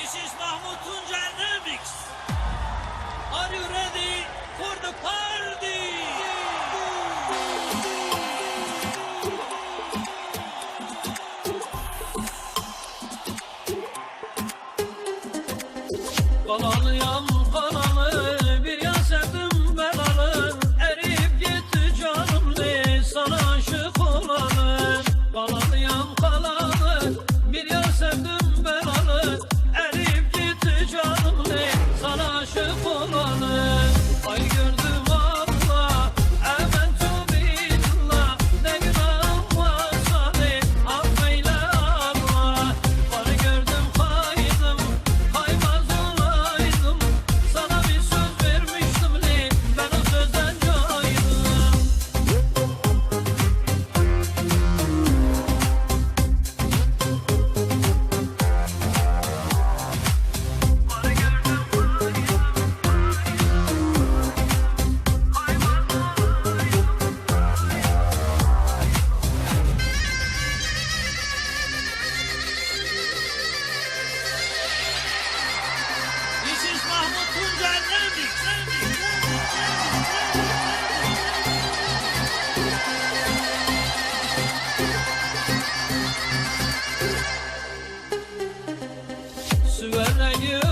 This is Mahmut Tuncay Remix. Are you ready for the party? Kanalı yan söyleyeyim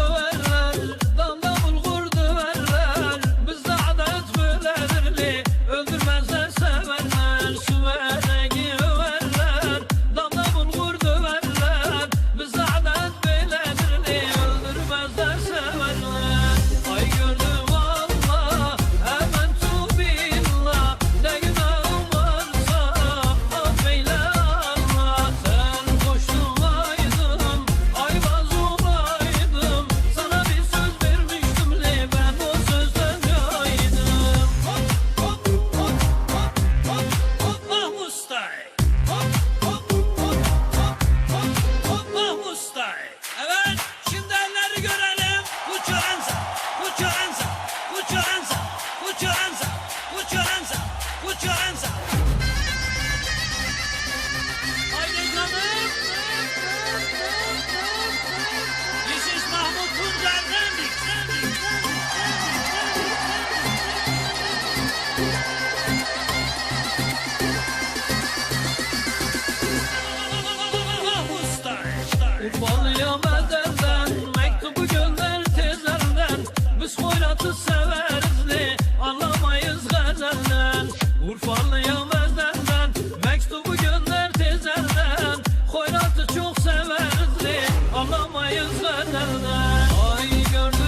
Ay gördüm